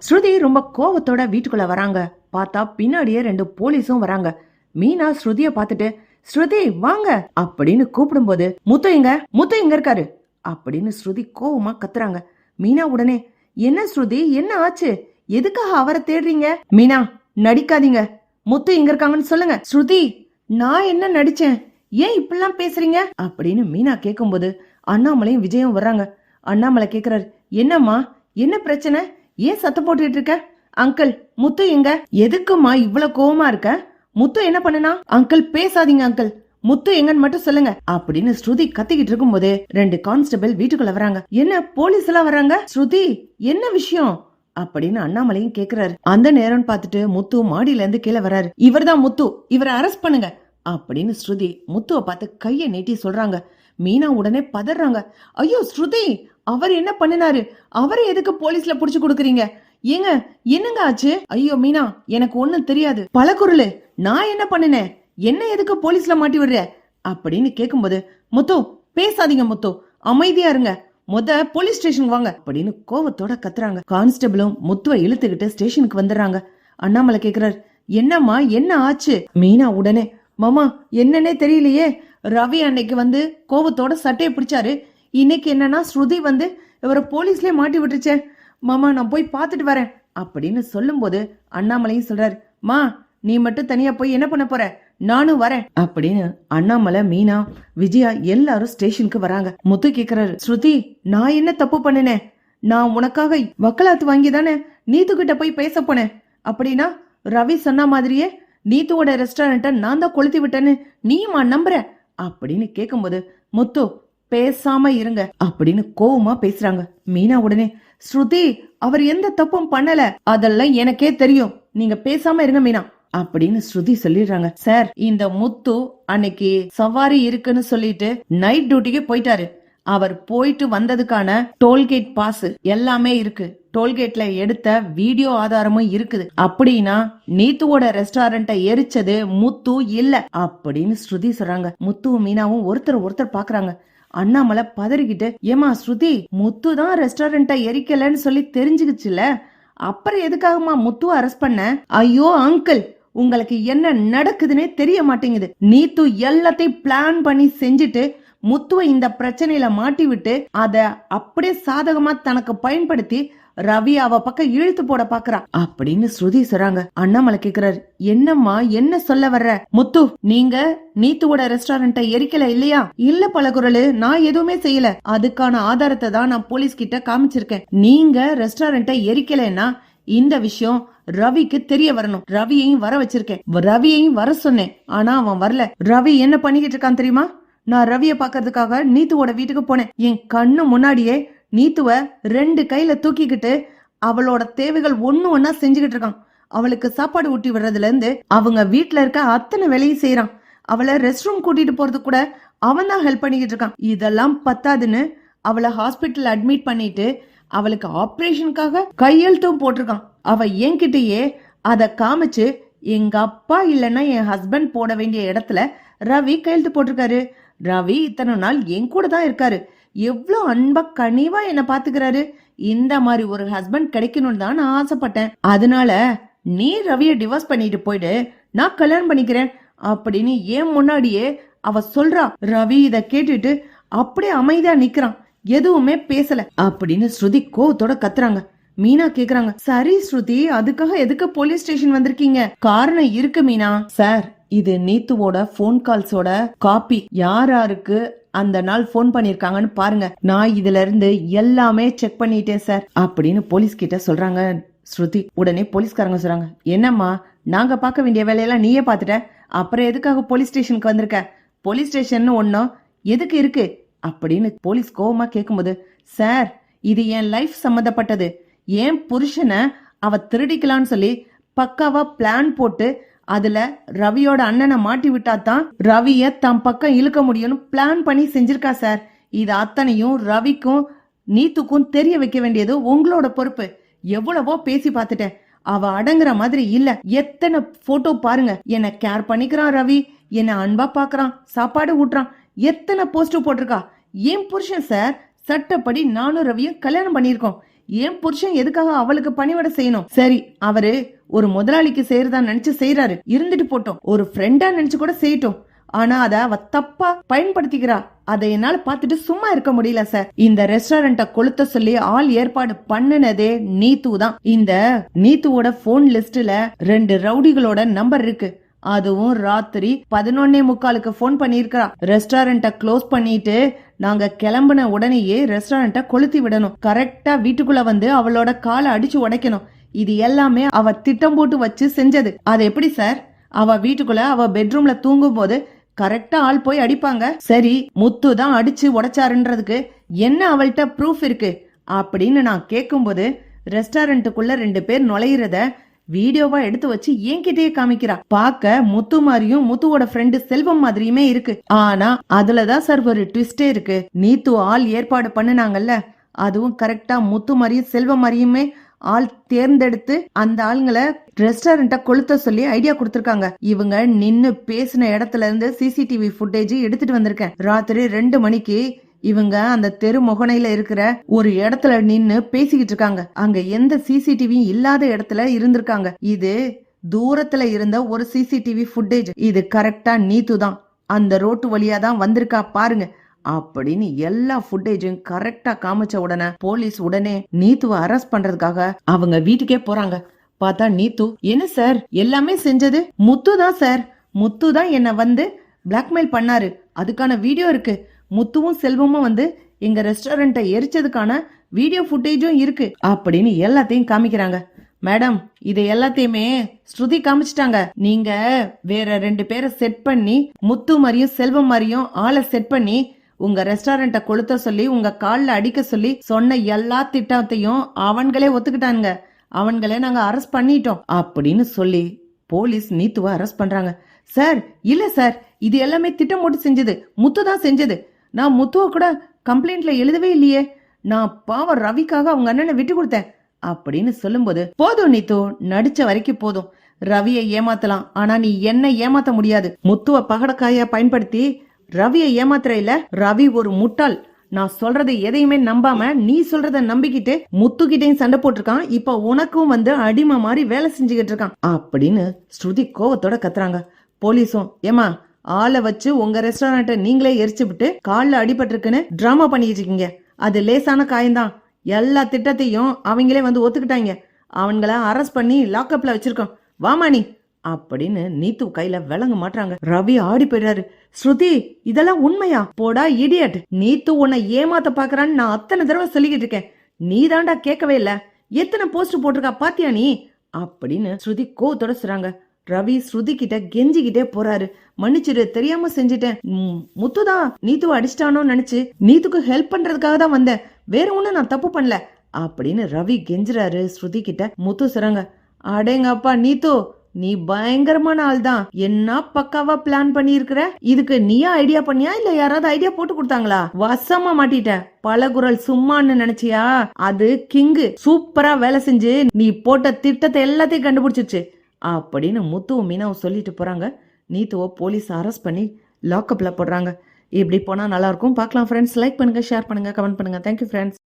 ஸ்ருதி ரொம்ப கோவத்தோட வீட்டுக்குள்ள வராங்க. பார்த்தா பின்னாடியே ரெண்டு போலீஸும் வராங்க. மீனா ஸ்ருதிய பார்த்துட்டு ஸ்ருதி வாங்க. அப்படின்னு கூப்பிடும்போது முத்து எங்க? முத்து எங்க இருக்காரு? அப்படின்னு ஸ்ருதி கோவமா கத்துறாங்க. மீனா உடனே என்ன ஸ்ருதி என்ன ஆச்சு? எதுக்காக அவரை தேடுறீங்க? மீனா நடிக்காதீங்க. முத்து எங்க இருக்காங்கன்னு சொல்லுங்க. ஸ்ருதி நான் என்ன நடிச்சேன்? ஏன் இப்படிலாம் பேசுறீங்க? அப்படின்னு மீனா கேட்கும்போது அண்ணாமலையும் விஜயும் வர்றாங்க. அண்ணாமலை கேக்குறாரு என்னம்மா? என்ன பிரச்சனை? ஏன் சத்தம் போட்டுட்டு இருக்க? அங்கிள் முத்து எங்க? எதுக்குமா இவ்வளவு கோவமா இருக்க? முத்து என்ன பண்ணுனா? அங்கிள் பேசாதீங்க அங்கிள். முத்து எங்கன்னு மட்டும் சொல்லுங்க. அப்படின்னு ஸ்ருதி கத்திக்கிட்டு இருக்கும்போது ரெண்டு கான்ஸ்டபிள் வீட்டுக்குள்ள வராங்க. என்ன போலீஸ் எல்லாம் வராங்க ஸ்ருதி என்ன விஷயம்? அப்படின்னு அண்ணாமலையும் கேக்குறாரு. அந்த நேரம் பார்த்துட்டு முத்து மாடியில இருந்து கீழே வராரு இவர்தான் முத்து இவரை அரெஸ்ட் பண்ணுங்க. அப்படின்னு ஸ்ருதி முத்துவ பார்த்து கைய நீட்டி சொல்றாங்க. மீனா உடனே பதறாங்க. ஐயோ ஸ்ருதி அவர் என்ன பண்ணினாரு? அவரை எதுக்கு போலீஸ்ல புடிச்சு கொடுக்குறீங்க? ஏங்க என்னங்க ஆச்சு? ஐயோ மீனா எனக்கு ஒண்ணும் தெரியாது. பலகுருளு நான் என்ன பண்ணினேன்? என்ன எதுக்கு போலீஸ்ல மாட்டி விடுற? அப்படின்னு கேக்கும்போது முத்து பேசாதீங்க முத்து. அமைதியா இருங்க. முத போலீஸ் ஸ்டேஷன் வாங்க. அப்படின்னு கோவத்தோட கத்துறாங்க. கான்ஸ்டபிளும் முத்துவை இழுத்துக்கிட்டு ஸ்டேஷனுக்கு வந்துடுறாங்க. அண்ணாமலை கேக்குறாரு என்னம்மா என்ன ஆச்சு? மீனா உடனே மாமா என்னன்னே தெரியலையே. ரவி அன்னைக்கு வந்து கோபத்தோட சட்டையை பிடிச்சாரு. இன்னைக்கு என்னன்னா ஸ்ருதி வந்து இவரை போலீஸ்லயே மாட்டி விட்டுருச்சே. மாமா நான் போய் பார்த்துட்டு வரேன் அப்படின்னு சொல்லும்போது அண்ணாமலையும் சொல்றாரு. மா நீ மட்டும் தனியா போய் என்ன பண்ண போற? நானும் வரேன். அப்படின்னு அண்ணாமலை மீனா விஜயா எல்லாரும் ஸ்டேஷனுக்கு வராங்க. முத்து கேக்குறாரு ஸ்ருதி நான் என்ன தப்பு பண்ணினேன் நான் உனக்காக வக்கலாத்து வாங்கி தானே நீத்துக்கிட்ட போய் பேச போனேன் அப்படின்னா ரவி சொன்ன மாதிரியே நீத்துவோட ரெஸ்டாரண்ட்டை நான் தான் கொளுத்தி விட்டேன்னு நீயுமா நம்புற? அப்படின்னு கேட்கும்போது முத்து பேசாம இருங்க அப்படின்னு கோவமா பேசுறாங்க. மீனா உடனே ஸ்ருதி அவர் எந்த தப்பும் பண்ணல. அதெல்லாம் எனக்கே தெரியும். நீங்க பேசாம இருங்க மீனா அப்படின்னு ஸ்ருதி சொல்லிடுறாங்க. சார் இந்த முத்து அன்னைக்கு சவாரி இருக்குன்னு சொல்லிட்டு நைட் டியூட்டிக்கு போயிட்டாரு. அவர் போயிட்டு வந்ததுக்கான டோல்கேட் பாஸ் எல்லாமே இருக்கு. டோல்கேட்ல எடுத்த வீடியோ ஆதாரமும் இருக்குது. அப்படின்னா நீத்துவோட ரெஸ்டாரண்ட்டை எரிச்சது முத்து இல்ல அப்படின்னு ஸ்ருதி சொல்றாங்க. முத்துவும் மீனாவும் ஒருத்தர் ஒருத்தர் பாக்குறாங்க. அண்ணாமலை பதறிக்கிட்டு ஏமா ஸ்ருதி முத்து தான் ரெஸ்டாரண்ட்டை எரிக்கலன்னு சொல்லி தெரிஞ்சுக்கிச்சுல அப்புறம் எதுக்காகமா முத்து அரெஸ்ட் பண்ண? ஐயோ அங்கிள் உங்களுக்கு என்ன நடக்குதுன்னே தெரிய மாட்டேங்குது. நீத்து எல்லாத்தையும் பிளான் பண்ணி செஞ்சுட்டு முத்துவை இந்த பிரச்சனையில மாட்டி விட்டு அத அப்படியே சாதகமா தனக்கு பயன்படுத்தி ரவி அவ பக்கம் இழுத்து போட பாக்குறா. அப்படின்னு ஸ்ருதி சொல்றாங்க. அண்ணாமலை கேக்குறாரு. என்னம்மா என்ன சொல்ல வர்ற? முத்து நீங்க நீத்துவோட ரெஸ்டாரண்ட்ட எரிக்கல இல்லையா? இல்ல பழகுரலு நான் எதுவுமே செய்யல. அதுக்கான ஆதாரத்தை தான் நான் போலீஸ் கிட்ட காமிச்சிருக்கேன். நீங்க ரெஸ்டாரண்ட்ட எரிக்கலைன்னா இந்த விஷயம் ரவிக்கு தெரிய வரணும். ரவியையும் வர வச்சிருக்கேன். ரவியையும் வர சொன்னேன். ஆனா அவன் வரல. ரவி என்ன பண்ணிக்கிட்டு இருக்கான் தெரியுமா? நான் ரவிய பாக்குறதுக்காக நீத்துவோட வீட்டுக்கு போனேன். என் கண்ணு முன்னாடியே நீத்துவ ரெண்டு கையில தூக்கிக்கிட்டு அவளோட தேவைகள் ஒன்னு ஒன்னா செஞ்சுக்கிட்டு இருக்கான். அவளுக்கு சாப்பாடு ஊட்டி விடுறதுல இருந்து அவங்க வீட்டுல இருக்க அத்தனை வேலையும் செய்யறான் அவளை ரெஸ்ட் ரூம் கூட்டிட்டு போறது கூட அவன் தான் ஹெல்ப் பண்ணிக்கிட்டு இருக்கான். இதெல்லாம் பத்தாதுன்னு அவளை ஹாஸ்பிட்டல் அட்மிட் பண்ணிட்டு அவளுக்கு ஆப்ரேஷனுக்காக கையெழுத்தும் போட்டிருக்கான். அவ என்கிட்டயே அத காமிச்சு எங்க அப்பா இல்லைன்னா என் ஹஸ்பண்ட் போட வேண்டிய இடத்துல ரவி கையெழுத்து போட்டிருக்காரு. ரவி இத்தனை நாள் என் கூட தான் இருக்காரு. எவ்வளோ அன்பா கனிவா என்ன பாத்துக்கிறாரு. இந்த மாதிரி ஒரு ஹஸ்பண்ட் கிடைக்கணும்னு தான் நான் ஆசைப்பட்டேன். அதனால நீ ரவிய டிவோர்ஸ் பண்ணிட்டு போயிடு. நான் கல்யாணம் பண்ணிக்கிறேன் அப்படின்னு ஏன் முன்னாடியே அவ சொல்றா. ரவி இத கேட்டுட்டு அப்படியே அமைதியா நிக்கிறான். எதுவுமே பேசல அப்படின்னு ஸ்ருதி கோவத்தோட கத்துறாங்க. மீனா கேக்குறாங்க சரி ஸ்ருதி அதுக்காக எதுக்கு போலீஸ் ஸ்டேஷன் வந்திருக்கீங்க? காரணம் இருக்கு மீனா. சார் இது நீத்துவோட போன் கால்ஸோட காப்பி யார் யாருக்கு அந்த நாள் ஃபோன் பண்ணிருக்காங்கன்னு பாருங்க. நான் இதுல இருந்து எல்லாமே செக் பண்ணிட்டேன் சார் அப்படின்னு போலீஸ் கிட்ட சொல்றாங்க ஸ்ருதி. உடனே போலீஸ்காரங்க சொல்றாங்க என்னம்மா நாங்க பார்க்க வேண்டிய வேலையெல்லாம் நீயே பார்த்துட்ட? அப்புறம் எதுக்காக போலீஸ் ஸ்டேஷனுக்கு வந்திருக்க? போலீஸ் ஸ்டேஷன் ஒன்னும் எதுக்கு இருக்கு? அப்படின்னு போலீஸ் கோவமா கேட்கும்போது சார் இது என் லைஃப் சம்மந்தப்பட்டது என் புருஷனை அவ திருடிக்கலான்னு சொல்லி பக்காவா பிளான் போட்டு அதுல ரவியோட அண்ணனை மாட்டி விட்டா தான் ரவிய தம் பக்கம் இழுக்க முடியும்னு பிளான் பண்ணி செஞ்சிருக்கா சார் இது அத்தனையும் ரவிக்கும் நீத்துக்கும் தெரிய வைக்க வேண்டியது உங்களோட பொறுப்பு. எவ்வளவோ பேசி பார்த்துட்டேன். அவ அடங்குற மாதிரி இல்ல. எத்தனை போட்டோ பாருங்க. என்ன கேர் பண்ணிக்கிறான் ரவி. என்ன அன்பா பாக்குறான். சாப்பாடு ஊட்டுறான். எத்தனை போஸ்ட் போட்டிருக்கா. என் புருஷன் சார் சட்டப்படி நானும் ரவியும் கல்யாணம் பண்ணியிருக்கோம். ஏன் புருஷன் எதுக்காக அவளுக்கு பணிவிட செய்யணும்? சரி அவரு ஒரு முதலாளிக்கு செய்யறதா நினைச்சு செய்யறாரு இருந்துட்டு போட்டோம். ஒரு ஃப்ரெண்டா நினைச்சு கூட செய்யட்டும். ஆனா அத அவ தப்பா பயன்படுத்திக்கிறா. அதை என்னால பார்த்துட்டு சும்மா இருக்க முடியல சார் இந்த ரெஸ்டாரண்ட்ட கொளுத்த சொல்லி ஆள் ஏற்பாடு பண்ணுனதே நீத்து தான் இந்த நீத்துவோட போன் லிஸ்ட்ல ரெண்டு ரவுடிகளோட நம்பர் இருக்கு. அதுவும் ராத்திரி பதினொன்னே முக்காலுக்கு ஃபோன் பண்ணியிருக்கா ரெஸ்டாரண்ட்ட க்ளோஸ் பண்ணிட்டு நாங்க கிளம்புன உடனேயே ரெஸ்டாரண்ட்ட கொளுத்தி விடணும். கரெக்டா வீட்டுக்குள்ள வந்து அவளோட காலை அடிச்சு உடைக்கணும். இது எல்லாமே அவ திட்டம் போட்டு வச்சு செஞ்சது. அது எப்படி சார் அவ வீட்டுக்குள்ள அவ பெட்ரூம்ல தூங்கும் போது கரெக்டா ஆள் போய் அடிப்பாங்க. சரி முத்து தான் அடிச்சு உடைச்சாருன்றதுக்கு என்ன அவள்கிட்ட ப்ரூஃப் இருக்கு? அப்படின்னு நான் கேட்கும்போது ரெஸ்டாரண்ட்டுக்குள்ள ரெண்டு பேர் நுழையிறத வீடியோவா எடுத்து வச்சு என்கிட்டயே காமிக்கிறா. பார்க்க முத்து மாதிரியும் முத்துவோட ஃப்ரெண்டு செல்வம் மாதிரியுமே இருக்கு. ஆனா அதுலதான் சார் ஒரு ட்விஸ்டே இருக்கு. நீத்து ஆள் ஏற்பாடு பண்ணுனாங்கல்ல அதுவும் கரெக்டா முத்து மாதிரியும் செல்வம் மாதிரியுமே ஆள் தேர்ந்தெடுத்து அந்த ஆளுங்களை ரெஸ்டாரண்ட்ட கொளுத்த சொல்லி ஐடியா கொடுத்திருக்காங்க. இவங்க நின்னு பேசின இடத்துல இருந்து சிசிடிவி ஃபுட்டேஜ் எடுத்துட்டு வந்திருக்கேன். ராத்திரி ரெண்டு மணிக்கு இவங்க அந்த தெரு முகனையில இருக்கிற ஒரு இடத்துல நின்னு பேசிக்கிட்டு இருக்காங்க. அங்க எந்த சிசிடிவியும் இல்லாத இடத்துல இருந்திருக்காங்க. இது தூரத்துல இருந்த ஒரு சிசிடிவி ஃபுட்டேஜ் இது கரெக்டா நீத்து தான். அந்த ரோட்டு வழியா தான் வந்திருக்கா பாருங்க. அப்படின்னு எல்லா ஃபுட்டேஜும் கரெக்டா காமிச்ச உடனே போலீஸ் உடனே நீத்துவை அரெஸ்ட் பண்றதுக்காக அவங்க வீட்டுக்கே போறாங்க. பார்த்தா நீத்து என்ன சார் எல்லாமே செஞ்சது? முத்து தான் சார் முத்து தான் என்ன வந்து பிளாக்மெயில் பண்ணாரு. அதுக்கான வீடியோ இருக்கு. முத்துவும் செல்வமும் வந்து எங்க ரெஸ்டாரண்ட்டை எரிச்சதுக்கான வீடியோ ஃபுட்டேஜும் இருக்கு அப்படின்னு எல்லாத்தையும் காமிக்கிறாங்க. மேடம் இது எல்லாத்தையுமே ஸ்ருதி காமிச்சிட்டாங்க. நீங்க வேற ரெண்டு பேரை செட் பண்ணி முத்து மாதிரியும் செல்வம் மாதிரியும் ஆளை செட் பண்ணி உங்க ரெஸ்டாரண்ட்டை கொளுத்த சொல்லி உங்க கால்ல அடிக்க சொல்லி சொன்ன எல்லா திட்டத்தையும் அவன்களே ஒத்துக்கிட்டானுங்க. அவன்களே நாங்க அரெஸ்ட் பண்ணிட்டோம் அப்படின்னு சொல்லி போலீஸ் நீத்துவ அரெஸ்ட் பண்றாங்க. சார் இல்ல சார் இது எல்லாமே திட்டம் போட்டு செஞ்சது. முத்து தான் செஞ்சது. நான் முத்துவை கூட கம்ப்ளைண்ட்ல எழுதவே இல்லையே. நான் பாவம் ரவிக்காக அவங்க அண்ணனை விட்டு கொடுத்தேன். அப்படின்னு சொல்லும்போது போதும் நீத்து நடிச்ச வரைக்கும் போதும். ரவியை ஏமாத்தலாம். ஆனா நீ என்ன ஏமாத்த முடியாது. முத்துவ பகடக்காய பயன்படுத்தி ரவியை ஏமாத்துற இல்ல ரவி ஒரு முட்டாள். நான் சொல்றதை எதையுமே நம்பாம நீ சொல்றத நம்பிக்கிட்டு முத்துக்கிட்டையும் சண்டை போட்டிருக்கான். இப்ப உனக்கும் வந்து அடிமை மாதிரி வேலை செஞ்சுக்கிட்டு இருக்கான். அப்படின்னு ஸ்ருதி கோவத்தோட கத்துறாங்க. போலீஸும் ஏமா ஆளை வச்சு உங்க ரெஸ்டாரண்ட்டை நீங்களே எரிச்சு விட்டு காலில் அடிபட்டிருக்குன்னு ட்ராமா பண்ணிட்டு இருக்கீங்க. அது லேசான காயம்தான். எல்லா திட்டத்தையும் அவங்களே வந்து ஒத்துக்கிட்டாங்க. அவங்கள அரெஸ்ட் பண்ணி லாக்அப்ல வச்சிருக்கோம். வாமா நீ. அப்படின்னு நீத்து கையில விளங்க மாட்டாங்க ரவி ஆடி போயிடுறாரு. ஸ்ருதி இதெல்லாம் உண்மையா? போடா இடியட் நீத்து உன்னை ஏமாத்த பாக்குறான்னு நான் அத்தனை தடவை சொல்லிக்கிட்டு இருக்கேன். நீ தாண்டா கேட்கவே இல்ல. எத்தனை போஸ்ட் போட்டிருக்கா பாத்தியா நீ? அப்படின்னு ஸ்ருதி கோவத்தோட சொல்றாங்க ரவி ஸ்ருதி கிட்ட கெஞ்சிக்கிட்டே போறாரு. மன்னிச்சிரு தெரியாம செஞ்சுட்டேன். முத்துதான் நீத்துவ அடிச்சிட்டானோன்னு நினைச்சு நீத்துக்கு ஹெல்ப் பண்றதுக்காக தான் வந்தேன். வேற ஒன்றும் நான் தப்பு பண்ணல. அப்படின்னு ரவி கெஞ்சுறாரு ஸ்ருதி கிட்ட. முத்து சொல்றாங்க அடேங்கப்பா நீத்து நீ பயங்கரமான ஆள் தான் என்ன பக்காவா பிளான் பண்ணி இருக்கிற இதுக்கு நீயா ஐடியா பண்ணியா? இல்ல யாராவது ஐடியா போட்டு கொடுத்தாங்களா? வசமா மாட்டிட்ட பலகுரல் சும்மான்னு நினைச்சியா? அது கிங்கு. சூப்பரா வேலை செஞ்சு நீ போட்ட திட்டத்தை எல்லாத்தையும் கண்டுபிடிச்சிச்சு அப்படின்னு முத்துவும் மீனாவும் சொல்லிட்டு போகிறாங்க நீத்துவோ போலீஸ் அரெஸ்ட் பண்ணி லாக்கப்பில் போடுறாங்க. இப்படி போனால் நல்லாயிருக்கும் பார்க்கலாம் ஃப்ரெண்ட்ஸ் லைக் பண்ணுங்கள் ஷேர் பண்ணுங்க கமெண்ட் பண்ணுங்க. Thank you friends